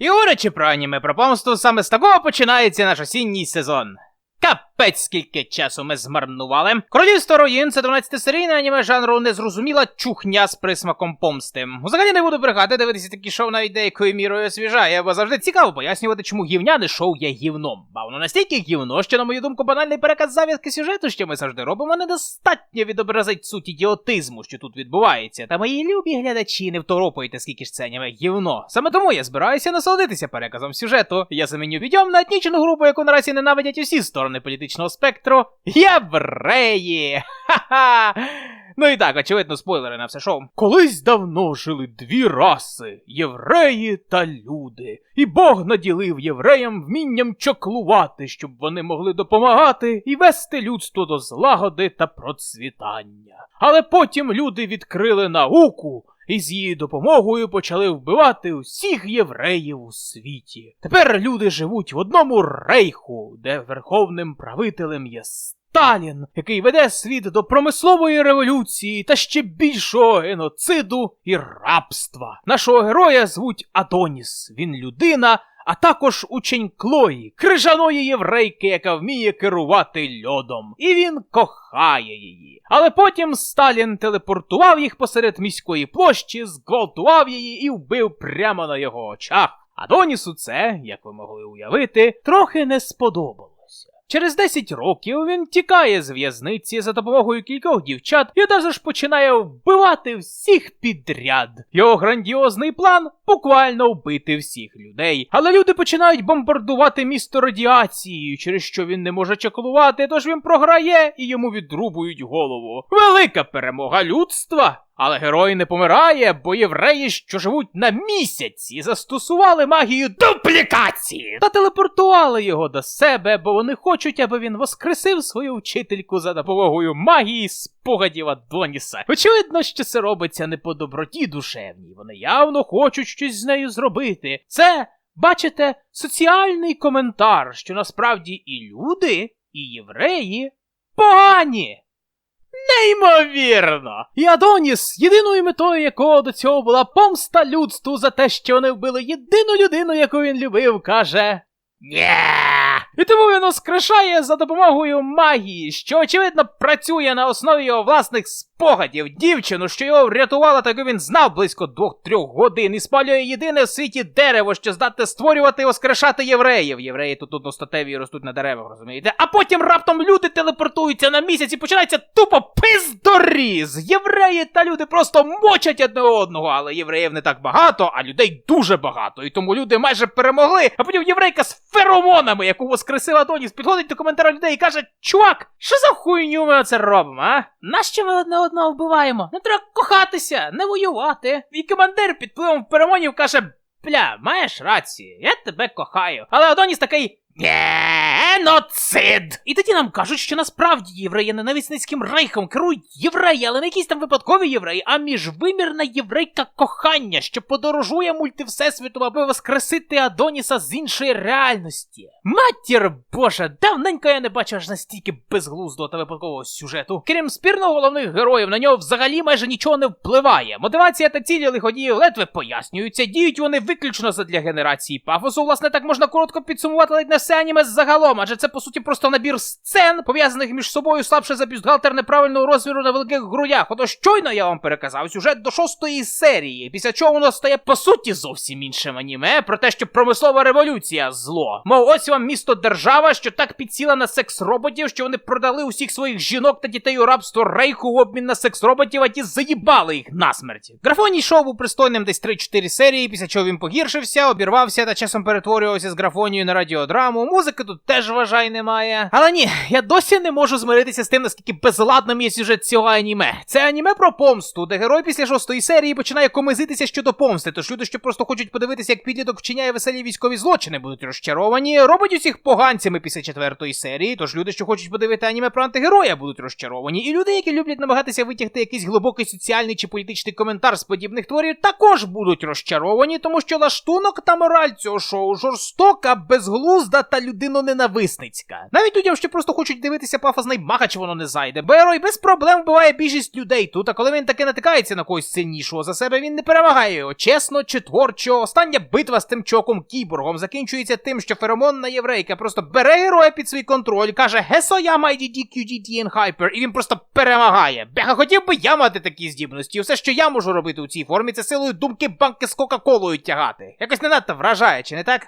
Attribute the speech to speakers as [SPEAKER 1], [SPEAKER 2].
[SPEAKER 1] Говорячи про аніме про помсту, саме з такого починається наш осінній сезон. Капець, скільки часу ми змарнували. Королівство руїн це 12-серійне аніме жанру незрозуміла чухня з присмаком помсти. Взагалі не буду брехати, дивитися такі шоу навіть деякою мірою освіжає, бо завжди цікаво пояснювати, чому гівняне шоу є гівном. Ба воно настільки гівно, що, на мою думку, банальний переказ зав'язки сюжету, що ми завжди робимо, недостатньо відобразить суть ідіотизму, що тут відбувається. Та мої любі глядачі не второпуйте, скільки ж це аніме гівно. Саме тому я збираюся насолодитися переказом сюжету. Я заміню відьом на етнічну групу, яку наразі ненавидять усі сторони політичного спектру. Євреї! Ха-ха! Ну і так, очевидно, спойлери на все шоу. Колись давно жили дві раси євреї та люди. І Бог наділив євреям вмінням чоклувати, щоб вони могли допомагати і вести людство до злагоди та процвітання. Але потім люди відкрили науку. І з її допомогою почали вбивати усіх євреїв у світі. Тепер люди живуть в одному рейху, де верховним правителем є Сталін, який веде світ до промислової революції та ще більшого геноциду і рабства. Нашого героя звуть Адоніс. Він людина, а також учень Клої, крижаної єврейки, яка вміє керувати льодом. І він кохає її. Але потім Сталін телепортував їх посеред міської площі, зґвалтував її і вбив прямо на його очах. Адонісу це, як ви могли уявити, трохи не сподобалося. Через 10 років він тікає з в'язниці за допомогою кількох дівчат і одразу ж починає вбивати всіх підряд. Його грандіозний план буквально вбити всіх людей. Але люди починають бомбардувати місто радіацією, через що він не може чаклувати, тож він програє і йому відрубують голову. Велика перемога людства! Але герой не помирає, бо євреї, що живуть на місяці, застосували магію дуплікації та телепортували його до себе, бо вони хочуть, аби він воскресив свою вчительку за допомогою магії спогадів Адоніса. Очевидно, що це робиться не по доброті душевній. Вони явно хочуть щось з нею зробити. Це, бачите, соціальний коментар, що насправді і люди, і євреї погані. Неймовірно! І Адоніс, єдиною метою якого до цього була помста людству за те, що вони вбили єдину людину, яку він любив, каже. Нє! І тому він воскрешає за допомогою магії, що очевидно працює на основі його власних спогадів. Дівчину, що його врятувала, таку він знав близько двох-трьох годин, і спалює єдине в світі дерево, що здатне створювати і воскрешати євреїв. Євреї тут одностатеві ростуть на деревах, розумієте? А потім раптом люди телепортуються на місяць і починається тупо пиздоріз. Євреї та люди просто мочать одне одного, але євреїв не так багато, а людей дуже багато. І тому люди майже перемогли. А потім єврейка з феромонами, яку воскресила Доніс, підходить до коментаря людей і каже: Чувак, що за хуйню ми оце робимо, а? Нащо ми одне одного вбиваємо? Не треба кохатися, не воювати. І командир під впливом феромонів каже: Бля, маєш рацію, я тебе кохаю. Але Адоніс такий. Геноцид! І тоді нам кажуть, що насправді євреї ненависницьким рейхом керують євреї, але не якісь там випадкові євреї, а міжвимірна єврейка кохання, що подорожує мультивсесвітом, аби воскресити Адоніса з іншої реальності. Матір Божа, давненько я не бачив аж настільки безглуздого та випадкового сюжету. Крім спірно головних героїв, на нього взагалі майже нічого не впливає. Мотивація та цілі лиходіїв ледве пояснюються, діють вони виключно задля генерації пафосу. Власне, так можна коротко підсумувати ледь не все аніме загалом, адже це по суті просто набір сцен, пов'язаних між собою слабше за бюстгальтер неправильного розміру на великих грудях. Ото щойно я вам переказав сюжет до шостої серії, після чого воно стає по суті зовсім іншим аніме про те, що промислова революція зло. Мов ось вам місто держава, що так підсіла на секс роботів, що вони продали усіх своїх жінок та дітей у рабство рейху в обмін на секс роботів, а ті заїбали їх насмерть. Графоній шоу був пристойним десь 3-4 серії, після чого він погіршився, обірвався та часом перетворювався з графонію на радіодраму. Музики тут теж вважай немає. Але ні, я досі не можу змиритися з тим, наскільки безладним є сюжет цього аніме. Це аніме про помсту, де герой після шостої серії починає комизитися щодо помсти. Тож люди, що просто хочуть подивитися, як підліток вчиняє веселі військові злочини, будуть розчаровані. Робить усіх поганцями після четвертої серії. Тож люди, що хочуть подивити аніме про антигероя, будуть розчаровані. І люди, які люблять намагатися витягти якийсь глибокий соціальний чи політичний коментар з подібних творів, також будуть розчаровані, тому що лаштунок та мораль цього шоу жорстока, безглузда та людиноненависна. Ненависницька. Навіть людям, що просто хочуть дивитися пафосний махач, воно не зайде. Бо герой без проблем вбиває більшість людей тут, а коли він таки натикається на когось сильнішого за себе, він не перемагає його. Чесно чи творчо. Остання битва з тим чоком кіборгом закінчується тим, що феромонна єврейка просто бере героя під свій контроль, каже Гесояма IDD QGT Hyper, і він просто перемагає. Бляха, хотів би я мати такі здібності. Усе, що я можу робити у цій формі, це силою думки банки з Кока-Колою тягати. Якось не надто вражає, чи не так?